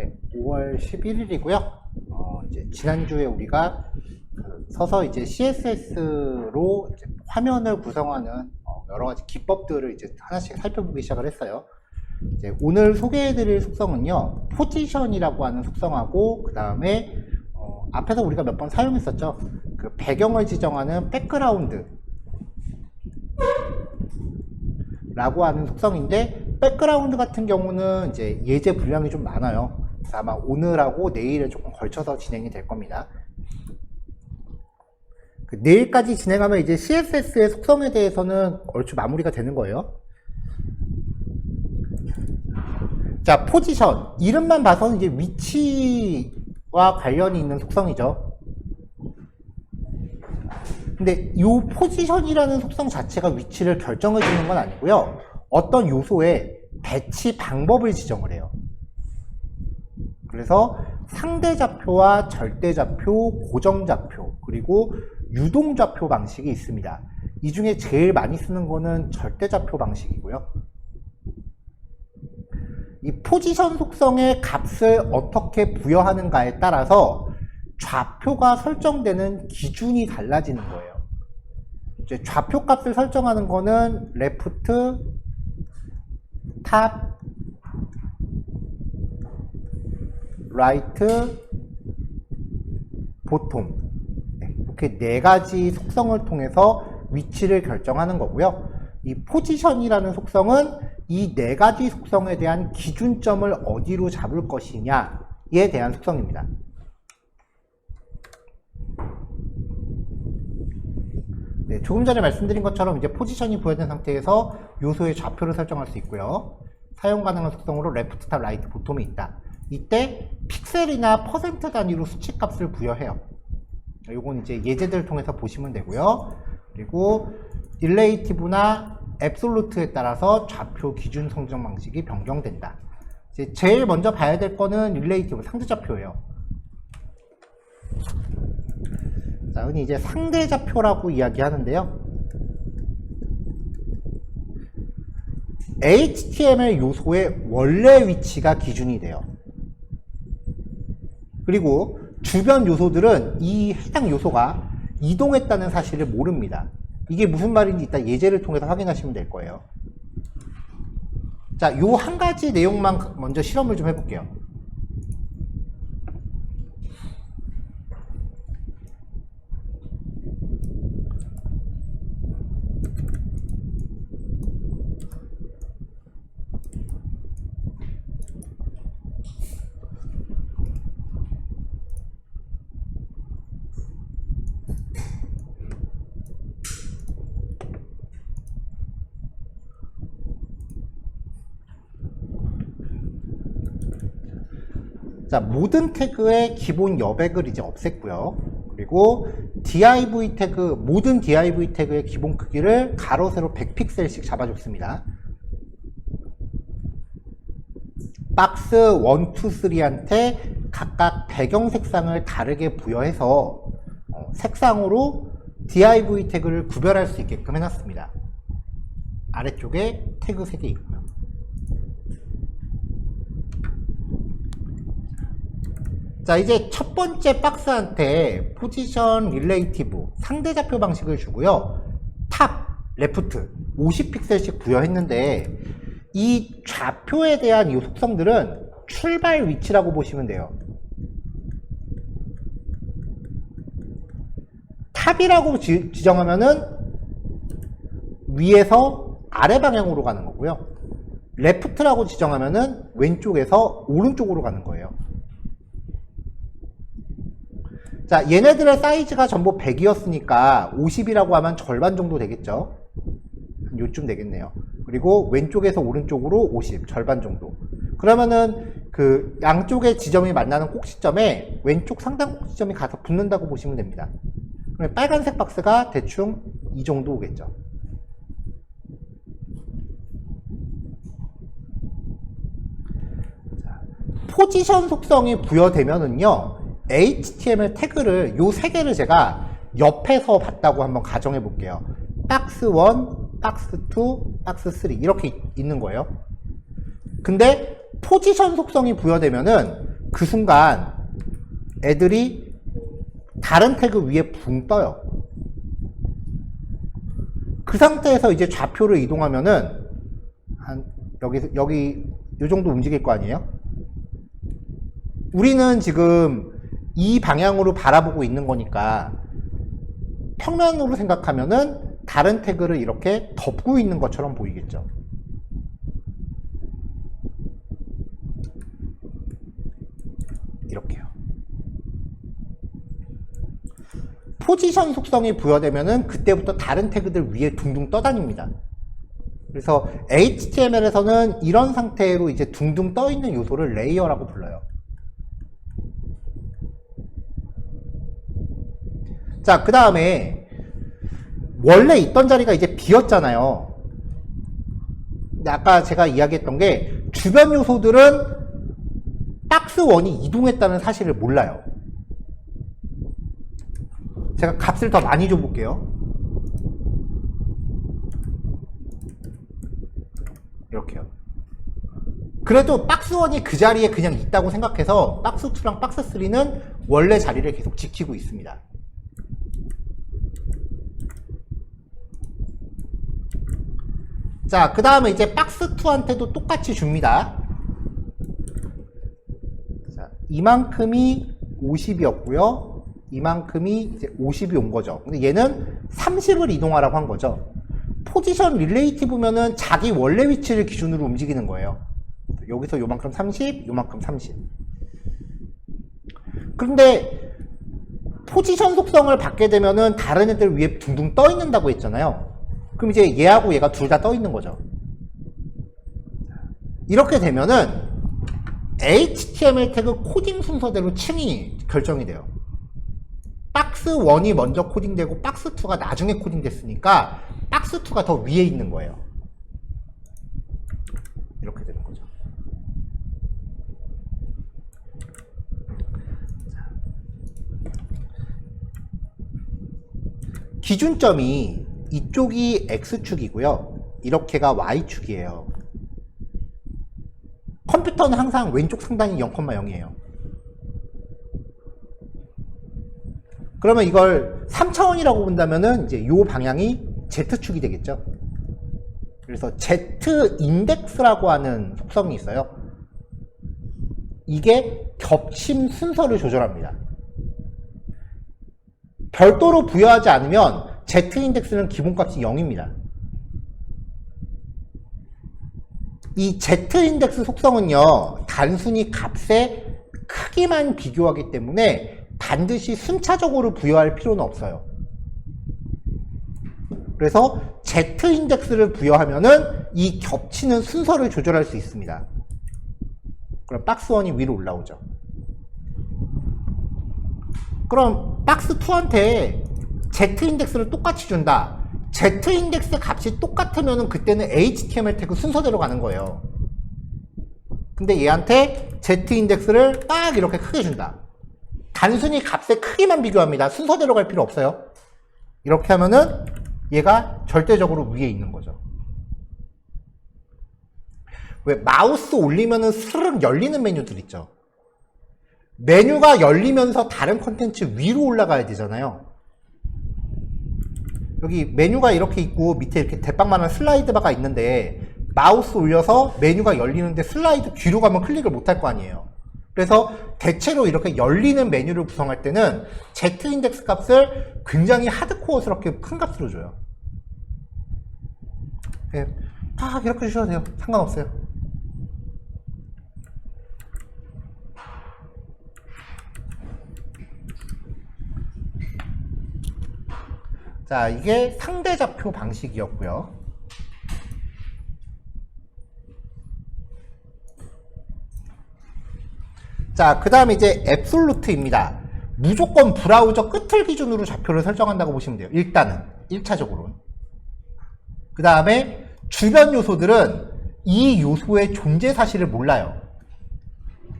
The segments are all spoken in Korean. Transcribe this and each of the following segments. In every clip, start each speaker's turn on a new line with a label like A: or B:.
A: 네, 5월 11일이고요. 어, 이제 지난주에 우리가 그 서서 이제 CSS로 이제 화면을 구성하는 어, 여러 가지 기법들을 이제 하나씩 살펴보기 시작을 했어요. 이제 오늘 소개해드릴 속성은요, 포지션이라고 하는 속성하고 그 다음에 어, 앞에서 우리가 몇 번 사용했었죠. 그 배경을 지정하는 백그라운드 라고 하는 속성인데 백그라운드 같은 경우는 이제 예제 분량이 좀 많아요. 아마 오늘하고 내일에 조금 걸쳐서 진행이 될 겁니다. 그 내일까지 진행하면 이제 CSS의 속성에 대해서는 얼추 마무리가 되는 거예요. 자, 포지션. 이름만 봐서는 이제 위치와 관련이 있는 속성이죠. 근데 이 포지션이라는 속성 자체가 위치를 결정해 주는 건 아니고요. 어떤 요소의 배치 방법을 지정을 해요. 그래서 상대 좌표와 절대 좌표, 고정 좌표, 그리고 유동 좌표 방식이 있습니다. 이 중에 제일 많이 쓰는 거는 절대 좌표 방식이고요. 이 포지션 속성의 값을 어떻게 부여하는가에 따라서 좌표가 설정되는 기준이 달라지는 거예요. 이제 좌표 값을 설정하는 거는 레프트, 탑, 라이트, 보통 네, 이렇게 네 가지 속성을 통해서 위치를 결정하는 거고요. 이 포지션이라는 속성은 이 네 가지 속성에 대한 기준점을 어디로 잡을 것이냐에 대한 속성입니다. 네, 조금 전에 말씀드린 것처럼 이제 포지션이 부여된 상태에서 요소의 좌표를 설정할 수 있고요. 사용 가능한 속성으로 레프트 탑 라이트 보통이 있다. 이때 픽셀이나 퍼센트 단위로 수치 값을 부여해요. 요건 이제 예제들을 통해서 보시면 되고요. 그리고 릴레이티브나 앱솔루트에 따라서 좌표 기준 성정 방식이 변경된다. 이제 제일 먼저 봐야 될 거는 릴레이티브 상대 좌표예요. 자, 흔히 이제 상대 좌표라고 이야기하는데요. HTML 요소의 원래 위치가 기준이 돼요. 그리고 주변 요소들은 이 해당 요소가 이동했다는 사실을 모릅니다. 이게 무슨 말인지 이따 예제를 통해서 확인하시면 될 거예요. 자, 요 한 가지 내용만 먼저 실험을 좀 해볼게요. 자, 모든 태그의 기본 여백을 이제 없앴고요. 그리고 div 태그, 모든 div 태그의 기본 크기를 가로, 세로 100픽셀씩 잡아줬습니다. 박스 1, 2, 3한테 각각 배경 색상을 다르게 부여해서 어, 색상으로 div 태그를 구별할 수 있게끔 해놨습니다. 아래쪽에 태그 3개 있고요. 자 이제 첫 번째 박스한테 포지션 릴레이티브 상대 좌표 방식을 주고요. 탑 레프트 50픽셀씩 부여했는데 이 좌표에 대한 이 속성들은 출발 위치라고 보시면 돼요. 탑이라고 지, 지정하면은 위에서 아래 방향으로 가는 거고요. 레프트라고 지정하면은 왼쪽에서 오른쪽으로 가는 거예요 자, 얘네들의 사이즈가 전부 100이었으니까 50이라고 하면 절반 정도 되겠죠? 한 요쯤 되겠네요. 그리고 왼쪽에서 오른쪽으로 50, 절반 정도. 그러면은 그 양쪽의 지점이 만나는 꼭지점에 왼쪽 상단 꼭지점이 가서 붙는다고 보시면 됩니다. 그러면 빨간색 박스가 대충 이 정도 오겠죠. 자, 포지션 속성이 부여되면은요, HTML 태그를 요 세 개를 제가 옆에서 봤다고 한번 가정해 볼게요. 박스 1, 박스 2, 박스 3 이렇게 있는 거예요. 근데 포지션 속성이 부여되면은 그 순간 애들이 다른 태그 위에 붕 떠요. 그 상태에서 이제 좌표를 이동하면은 한 여기 여기 요 정도 움직일 거 아니에요? 우리는 지금 이 방향으로 바라보고 있는 거니까 평면으로 생각하면은 다른 태그를 이렇게 덮고 있는 것처럼 보이겠죠. 이렇게요. 포지션 속성이 부여되면은 그때부터 다른 태그들 위에 둥둥 떠다닙니다. 그래서 HTML에서는 이런 상태로 이제 둥둥 떠 있는 요소를 레이어라고 불러요. 자, 그 다음에 원래 있던 자리가 이제 비었잖아요. 아까 제가 이야기했던 게 주변 요소들은 박스 원이 이동했다는 사실을 몰라요. 제가 값을 더 많이 줘볼게요. 이렇게요. 그래도 박스 원이 그 자리에 그냥 있다고 생각해서 박스 2랑 박스 3는 원래 자리를 계속 지키고 있습니다. 자, 그 다음에 이제 박스2한테도 똑같이 줍니다. 자, 이만큼이 50이었고요. 이만큼이 이제 50이 온 거죠. 근데 얘는 30을 이동하라고 한 거죠. 포지션 릴레이티브면은 자기 원래 위치를 기준으로 움직이는 거예요. 여기서 요만큼 30, 요만큼 30. 그런데 포지션 속성을 받게 되면은 다른 애들 위에 둥둥 떠 있는다고 했잖아요. 그럼 이제 얘하고 얘가 둘 다 떠 있는 거죠. 이렇게 되면은 HTML 태그 코딩 순서대로 층이 결정이 돼요. 박스 1이 먼저 코딩되고 박스 2가 나중에 코딩됐으니까 박스 2가 더 위에 있는 거예요. 이렇게 되는 거죠. 기준점이 이쪽이 X축이고요. 이렇게가 Y축이에요. 컴퓨터는 항상 왼쪽 상단이 0,0이에요. 그러면 이걸 3차원이라고 본다면은 이제 요 방향이 Z축이 되겠죠. 그래서 Z 인덱스라고 하는 속성이 있어요. 이게 겹침 순서를 조절합니다. 별도로 부여하지 않으면 Z 인덱스는 기본값이 0입니다. 이 Z 인덱스 속성은요, 단순히 값의 크기만 비교하기 때문에 반드시 순차적으로 부여할 필요는 없어요. 그래서 Z 인덱스를 부여하면은 이 겹치는 순서를 조절할 수 있습니다. 그럼 박스 1이 위로 올라오죠. 그럼 박스 2한테 Z 인덱스를 똑같이 준다. Z 인덱스 값이 똑같으면 그때는 HTML 태그 순서대로 가는 거예요. 근데 얘한테 Z 인덱스를 딱 이렇게 크게 준다. 단순히 값의 크기만 비교합니다. 순서대로 갈 필요 없어요. 이렇게 하면은 얘가 절대적으로 위에 있는 거죠. 왜 마우스 올리면은 스르륵 열리는 메뉴들 있죠. 메뉴가 열리면서 다른 컨텐츠 위로 올라가야 되잖아요. 여기 메뉴가 이렇게 있고 밑에 이렇게 대빵만한 슬라이드 바가 있는데 마우스 올려서 메뉴가 열리는데 슬라이드 뒤로 가면 클릭을 못 할 거 아니에요. 그래서 대체로 이렇게 열리는 메뉴를 구성할 때는 Z 인덱스 값을 굉장히 하드코어스럽게 큰 값으로 줘요. 예, 딱 이렇게 주셔도 돼요. 상관없어요. 자, 이게 상대좌표 방식이었고요. 자, 그 다음에 이제 앱솔루트입니다. 무조건 브라우저 끝을 기준으로 좌표를 설정한다고 보시면 돼요. 일단은, 1차적으로는. 그 다음에 주변 요소들은 이 요소의 존재 사실을 몰라요.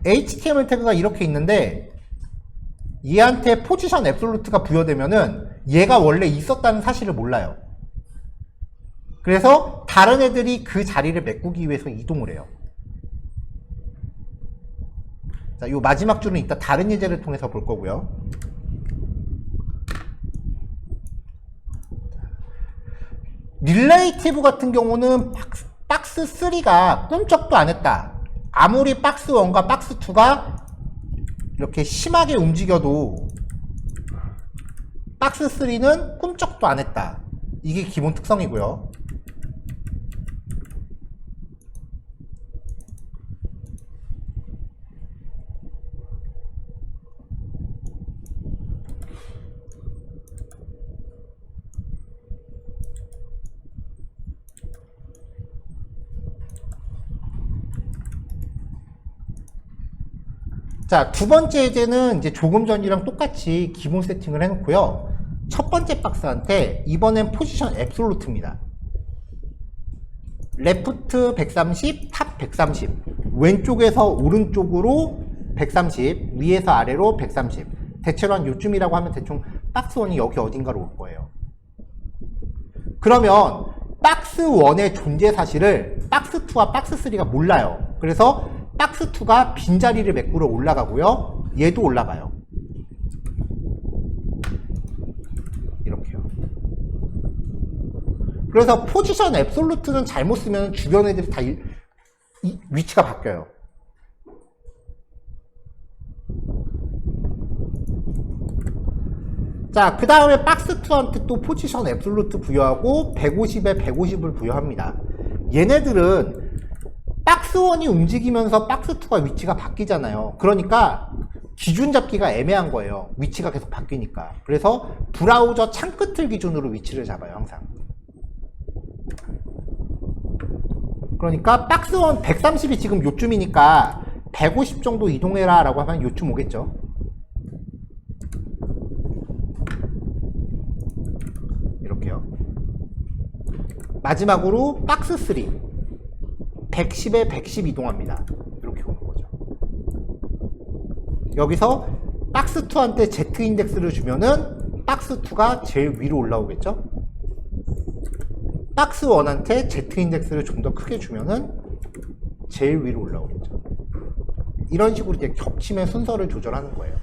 A: HTML 태그가 이렇게 있는데 얘한테 포지션 앱솔루트가 부여되면은 얘가 원래 있었다는 사실을 몰라요. 그래서 다른 애들이 그 자리를 메꾸기 위해서 이동을 해요. 자, 이 마지막 줄은 이따 다른 예제를 통해서 볼 거고요. 릴레이티브 같은 경우는 박스, 박스 3가 꿈쩍도 안 했다. 아무리 박스 1과 박스 2가 이렇게 심하게 움직여도 박스 3는 꿈쩍도 안 했다. 이게 기본 특성이고요. 자, 두 번째 예제는 이제 조금 전이랑 똑같이 기본 세팅을 해놓고요. 첫 번째 박스한테 이번엔 포지션 앱솔루트입니다. 레프트 130, 탑 130. 왼쪽에서 오른쪽으로 130, 위에서 아래로 130. 대체로 한 요쯤이라고 하면 대충 박스 1이 여기 어딘가로 올 거예요. 그러면 박스 1의 존재 사실을 박스 2와 박스 3가 몰라요. 그래서 박스 2가 빈자리를 메꾸러 올라가고요. 얘도 올라가요. 그래서 포지션 앱솔루트는 잘못 쓰면 주변 애들이 다 일- 이- 위치가 바뀌어요. 자, 그 다음에 박스2한테 또 포지션 앱솔루트 부여하고 150에 150을 부여합니다. 얘네들은 박스1이 움직이면서 박스2가 위치가 바뀌잖아요. 그러니까 기준 잡기가 애매한 거예요. 위치가 계속 바뀌니까. 그래서 브라우저 창 끝을 기준으로 위치를 잡아요, 항상. 그러니까 박스1 130이 지금 요쯤이니까 150 정도 이동해라 라고 하면 요쯤 오겠죠. 이렇게요. 마지막으로 박스 3 110에 110 이동합니다. 이렇게 오는 거죠. 여기서 박스 2한테 Z 인덱스를 주면은 박스 2가 제일 위로 올라오겠죠? 박스 1한테 Z 인덱스를 좀 더 크게 주면은 제일 위로 올라오겠죠. 이런 식으로 이제 겹치면 순서를 조절하는 거예요.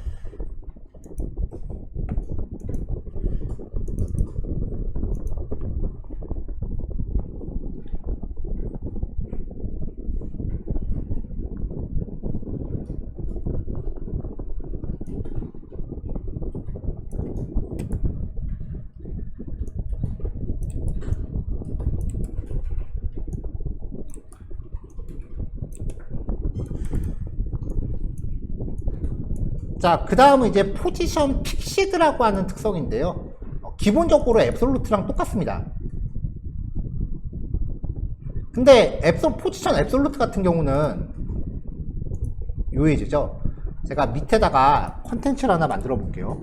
A: 자, 그 다음은 이제 포지션 픽시드라고 하는 특성인데요. 어, 기본적으로 앱솔루트랑 똑같습니다. 근데 앱솔, 포지션 앱솔루트 같은 경우는 요 예제죠. 제가 밑에다가 컨텐츠를 하나 만들어 볼게요.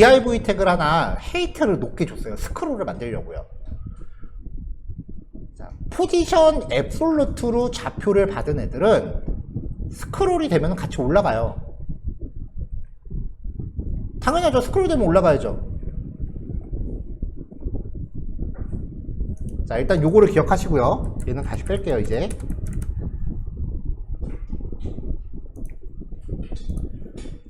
A: Div 태그를 하나 헤이트를 높게 줬어요. 스크롤을 만들려고요. 자, 포지션 앱솔루트로 좌표를 받은 애들은 스크롤이 되면 같이 올라가요. 당연하죠. 스크롤 되면 올라가야죠. 자, 일단 요거를 기억하시고요. 얘는 다시 뺄게요, 이제.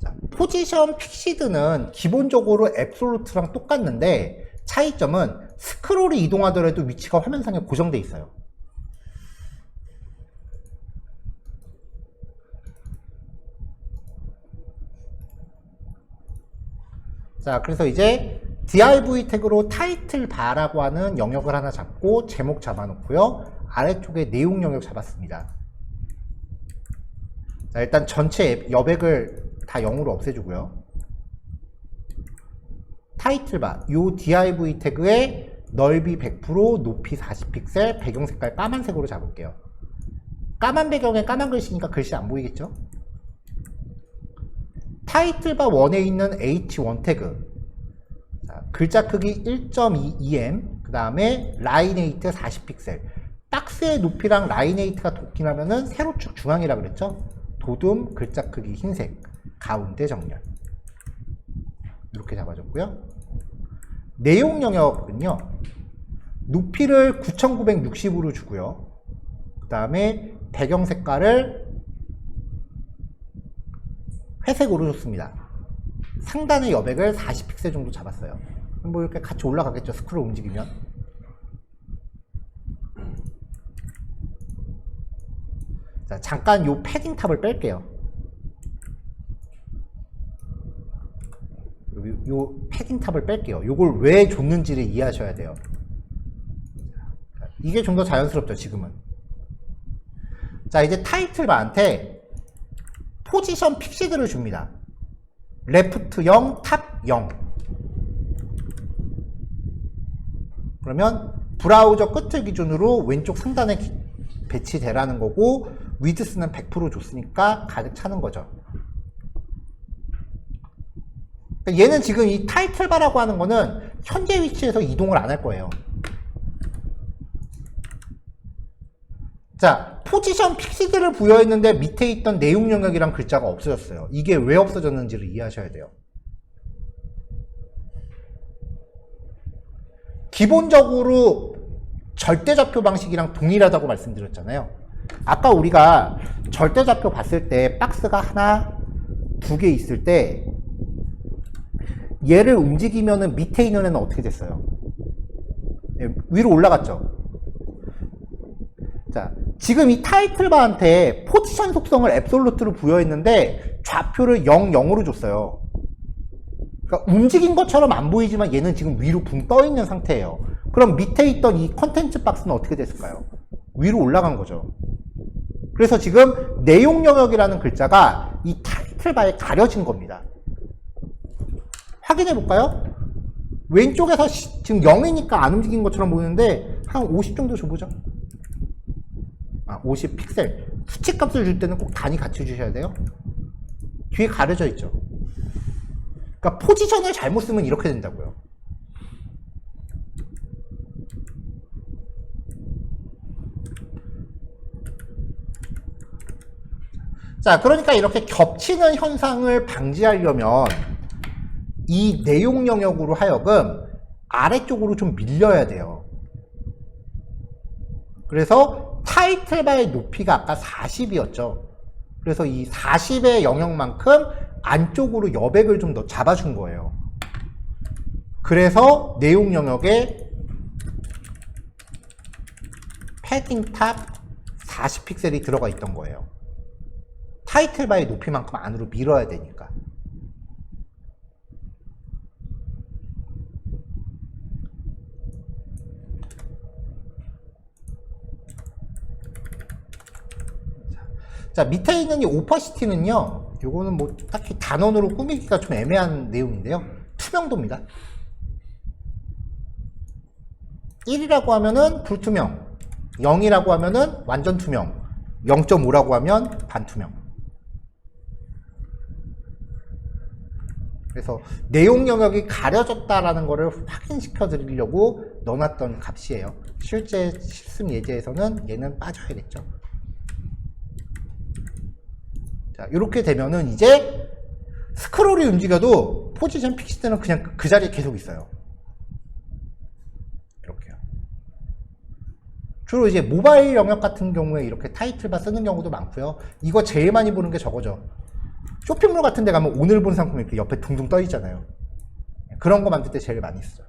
A: 자, 포지션 픽시드는 기본적으로 앱솔루트랑 똑같는데 차이점은 스크롤이 이동하더라도 위치가 화면상에 고정돼 있어요. 자, 그래서 이제 div 태그로 타이틀 바라고 하는 영역을 하나 잡고 제목 잡아놓고요. 아래쪽에 내용 영역 잡았습니다. 자, 일단 전체 여백을 다 0으로 없애주고요. 타이틀바, 요 div 태그의 넓이 100%, 높이 40픽셀, 배경 색깔 까만색으로 잡을게요. 까만 배경에 까만 글씨니까 글씨 안 보이겠죠? 타이틀바 1에 있는 h1 태그. 자, 글자 크기 1.2em, 그 다음에 라인 에이트 40픽셀. 박스의 높이랑 라인 에이트가 도킹하면은 세로축 중앙이라 그랬죠? 도둠 글자 크기 흰색 가운데 정렬 이렇게 잡아줬고요. 내용 영역은요. 높이를 9960으로 주고요. 그 다음에 배경 색깔을 회색으로 줬습니다. 상단의 여백을 40픽셀 정도 잡았어요. 뭐 이렇게 같이 올라가겠죠. 스크롤 움직이면. 자, 잠깐 요 패딩 탑을 뺄게요. 요, 요 패딩 탑을 뺄게요. 요걸 왜 줬는지를 이해하셔야 돼요. 자, 이게 좀 더 자연스럽죠, 지금은. 자, 이제 타이틀 바한테 포지션 픽시드를 줍니다. 레프트 0, 탑 0. 그러면 브라우저 끝을 기준으로 왼쪽 상단에 기- 배치되라는 거고 위드스는 100% 줬으니까 가득 차는 거죠. 그러니까 얘는 지금 이 타이틀 바라고 하는 거는 현재 위치에서 이동을 안 할 거예요. 자, 포지션 픽시드를 부여했는데 밑에 있던 내용 영역이란 글자가 없어졌어요. 이게 왜 없어졌는지를 이해하셔야 돼요. 기본적으로 절대좌표 방식이랑 동일하다고 말씀드렸잖아요. 아까 우리가 절대좌표 봤을 때 박스가 하나, 두 개 있을 때 얘를 움직이면은 밑에 있는 애는 어떻게 됐어요? 예, 위로 올라갔죠. 자, 지금 이 타이틀 바한테 포지션 속성을 앱솔루트로 부여했는데 좌표를 0, 0으로 줬어요. 그러니까 움직인 것처럼 안 보이지만 얘는 지금 위로 붕 떠 있는 상태예요. 그럼 밑에 있던 이 컨텐츠 박스는 어떻게 됐을까요? 위로 올라간 거죠. 그래서 지금 내용 영역이라는 글자가 이 타이틀 바에 가려진 겁니다. 확인해 볼까요? 왼쪽에서 시- 지금 0이니까 안 움직인 것처럼 보이는데 한 50 정도 줘보죠. 아, 50 픽셀. 수치 값을 줄 때는 꼭 단위 같이 주셔야 돼요. 뒤에 가려져 있죠. 그러니까 포지션을 잘못 쓰면 이렇게 된다고요. 자, 그러니까 이렇게 겹치는 현상을 방지하려면 이 내용 영역으로 하여금 아래쪽으로 좀 밀려야 돼요. 그래서 타이틀 바의 높이가 아까 40이었죠. 그래서 이 40의 영역만큼 안쪽으로 여백을 좀 더 잡아준 거예요. 그래서 내용 영역에 패딩 탑 40픽셀이 들어가 있던 거예요. 타이틀 바의 높이만큼 안으로 밀어야 되니까. 자, 밑에 있는 이 오퍼시티는요, 요거는 뭐 딱히 단원으로 꾸미기가 좀 애매한 내용인데요. 투명도입니다. 1이라고 하면은 불투명, 0이라고 하면은 완전 투명, 0.5라고 하면 반투명. 그래서 내용 영역이 가려졌다라는 것을 확인시켜 드리려고 넣어놨던 값이에요. 실제 실습 예제에서는 얘는 빠져야겠죠. 자, 이렇게 되면은 이제 스크롤이 움직여도 포지션 픽시드는 그냥 그- 그 자리에 계속 있어요. 이렇게요. 주로 이제 모바일 영역 같은 경우에 이렇게 타이틀바 쓰는 경우도 많고요. 이거 제일 많이 보는 게 저거죠. 쇼핑몰 같은 데 가면 오늘 본 상품이 이렇게 옆에 둥둥 떠 있잖아요. 그런 거 만들 때 제일 많이 쓰죠.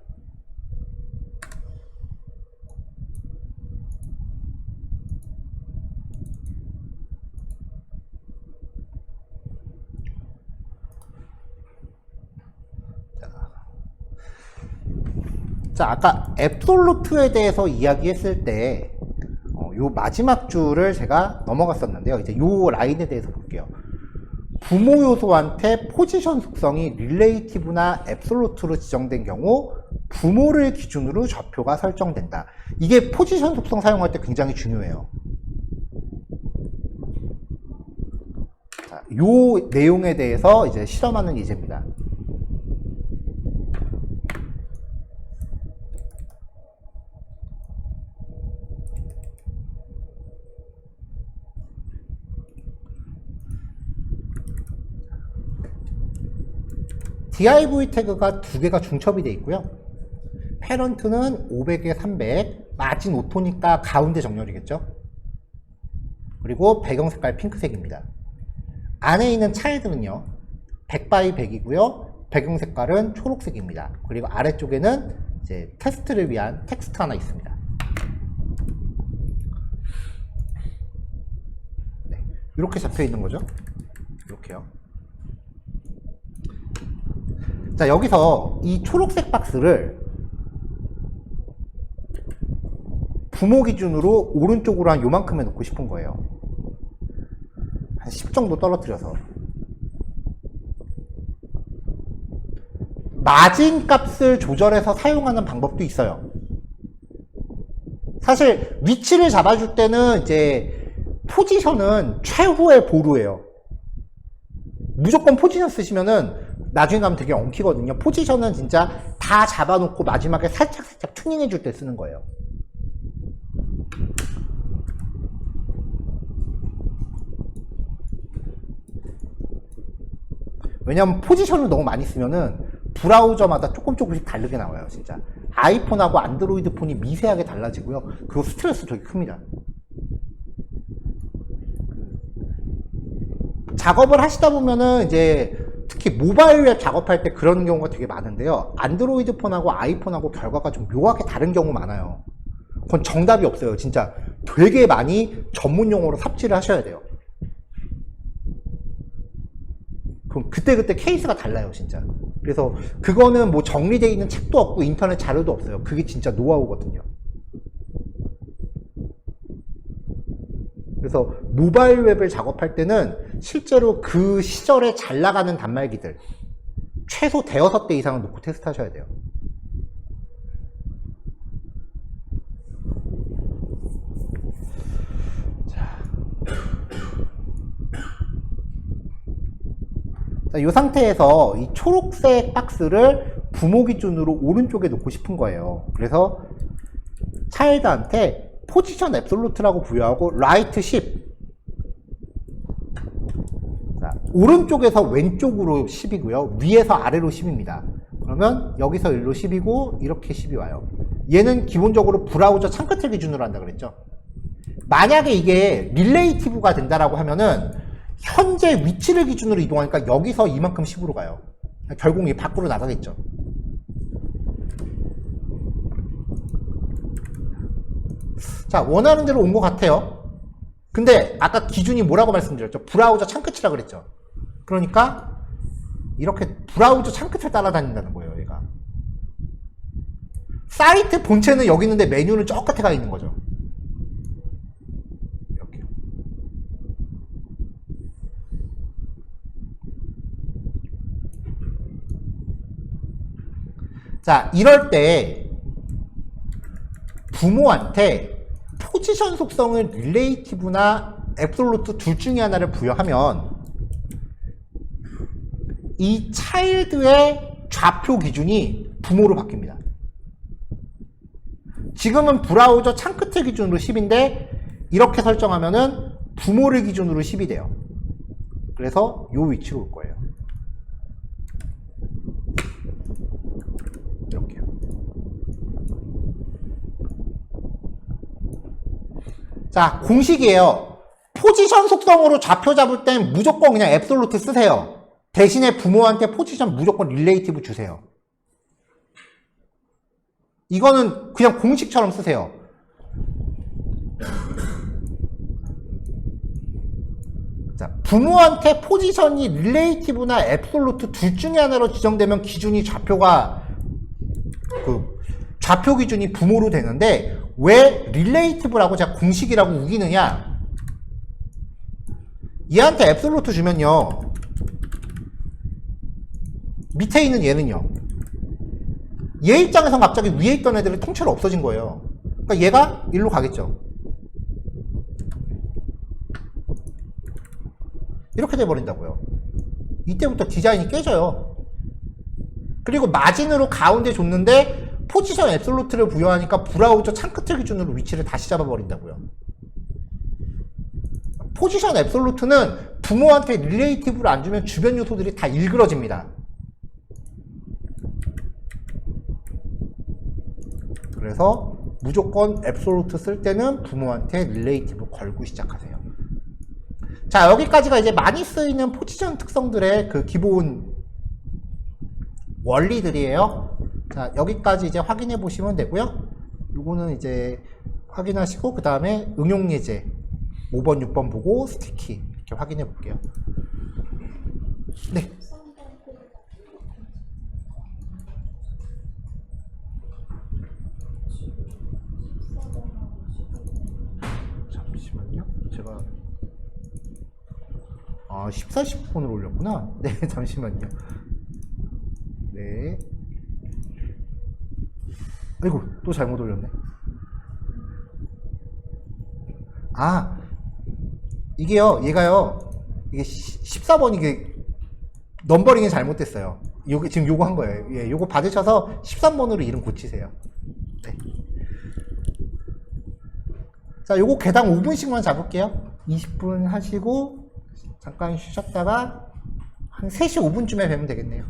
A: 자, 아까 앱솔루트에 대해서 이야기했을 때, 어, 요 마지막 줄을 제가 넘어갔었는데요. 이제 요 라인에 대해서 볼게요. 부모 요소한테 포지션 속성이 릴레이티브나 앱솔루트로 지정된 경우 부모를 기준으로 좌표가 설정된다. 이게 포지션 속성 사용할 때 굉장히 중요해요. 자, 요 내용에 대해서 이제 실험하는 예제입니다. Div 태그가 두 개가 중첩이 돼 있고요. 페런트는 500에 300, 마진 오토니까 가운데 정렬이겠죠. 그리고 배경 색깔 핑크색입니다. 안에 있는 차일드는요, 100바이 100이고요. 배경 색깔은 초록색입니다. 그리고 아래쪽에는 이제 테스트를 위한 텍스트 하나 있습니다. 네, 이렇게 잡혀 있는 거죠. 이렇게요. 자, 여기서 이 초록색 박스를 부모 기준으로 오른쪽으로 한 요만큼에 놓고 싶은 거예요. 한 10 정도 떨어뜨려서. 마진 값을 조절해서 사용하는 방법도 있어요. 사실 위치를 잡아줄 때는 이제 포지션은 최후의 보루예요. 무조건 포지션 쓰시면은 나중에 가면 되게 엉키거든요. 포지션은 진짜 다 잡아놓고 마지막에 살짝살짝 튜닝해 줄 때 쓰는 거예요. 왜냐면 포지션을 너무 많이 쓰면은 브라우저마다 조금 조금씩 다르게 나와요, 진짜. 아이폰하고 안드로이드 폰이 미세하게 달라지고요. 그거 스트레스 되게 큽니다. 작업을 하시다 보면은 이제 특히 모바일 웹 작업할 때 그런 경우가 되게 많은데요. 안드로이드 폰하고 아이폰하고 결과가 좀 묘하게 다른 경우 많아요. 그건 정답이 없어요. 진짜 되게 많이 전문 용어로 삽질을 하셔야 돼요. 그럼 그때그때 케이스가 달라요, 진짜. 그래서 그거는 뭐 정리되어 있는 책도 없고 인터넷 자료도 없어요. 그게 진짜 노하우거든요. 그래서 모바일 웹을 작업할 때는 실제로 그 시절에 잘 나가는 단말기들 최소 대여섯 대 이상을 놓고 테스트 하셔야 돼요. 자, 이 상태에서 이 초록색 박스를 부모 기준으로 오른쪽에 놓고 싶은 거예요. 그래서 차일드한테 포지션 앱솔루트라고 부여하고 라이트 10 자, 오른쪽에서 왼쪽으로 10이고요. 위에서 아래로 10입니다. 그러면 여기서 1로 10이고 이렇게 10이 와요. 얘는 기본적으로 브라우저 창끝을 기준으로 한다 그랬죠. 만약에 이게 릴레이티브가 된다라고 하면은 현재 위치를 기준으로 이동하니까 여기서 이만큼 10으로 가요. 결국 이 밖으로 나가겠죠. 자, 원하는 대로 온 것 같아요. 근데 아까 기준이 뭐라고 말씀드렸죠? 브라우저 창끝이라 그랬죠. 그러니까 이렇게 브라우저 창끝을 따라다닌다는 거예요, 얘가. 사이트 본체는 여기 있는데 메뉴는 저 끝에 가 있는 거죠. 이렇게요. 자, 이럴 때 부모한테 포지션 속성을 릴레이티브나 앱솔루트 둘 중에 하나를 부여하면 이 차일드의 좌표 기준이 부모로 바뀝니다. 지금은 브라우저 창 끝의 기준으로 10인데 이렇게 설정하면은 부모를 기준으로 10이 돼요. 그래서 요 위치로 올 거예요. 자, 공식이에요. 포지션 속성으로 좌표 잡을 땐 무조건 그냥 앱솔루트 쓰세요. 대신에 부모한테 포지션 무조건 릴레이티브 주세요. 이거는 그냥 공식처럼 쓰세요. 자, 부모한테 포지션이 릴레이티브나 앱솔루트 둘 중에 하나로 지정되면 기준이 좌표가 그 좌표 기준이 부모로 되는데 왜 릴레이티브라고 제가 공식이라고 우기느냐? 얘한테 앱솔루트 주면요. 밑에 있는 얘는요. 얘 입장에선 갑자기 위에 있던 애들이 통째로 없어진 거예요. 그러니까 얘가 일로 가겠죠. 이렇게 돼버린다고요. 이때부터 디자인이 깨져요. 그리고 마진으로 가운데 줬는데 포지션 앱솔루트를 부여하니까 브라우저 창끝을 기준으로 위치를 다시 잡아버린다고요. 포지션 앱솔루트는 부모한테 릴레이티브를 안 주면 주변 요소들이 다 일그러집니다. 그래서 무조건 앱솔루트 쓸 때는 부모한테 릴레이티브 걸고 시작하세요. 자 여기까지가 이제 많이 쓰이는 포지션 특성들의 그 기본 원리들이에요. 자, 여기까지 이제 확인해 보시면 되고요. 요거는 이제 확인하시고, 그 다음에 응용 예제 5번, 6번 보고 스티키 이렇게 확인해 볼게요. 네. 잠시만요. 제가 아, 14, 15번으로 올렸구나. 네, 잠시만요. 네. 아이고, 또 잘못 올렸네. 아, 이게요, 얘가요, 이게 14번 이게 넘버링이 잘못됐어요. 요게 지금 요거 한 거예요. 예, 요거 받으셔서 13번으로 이름 고치세요. 네. 자, 요거 개당 5분씩만 잡을게요. 20분 하시고 잠깐 쉬셨다가 한 3시 5분쯤에 뵈면 되겠네요.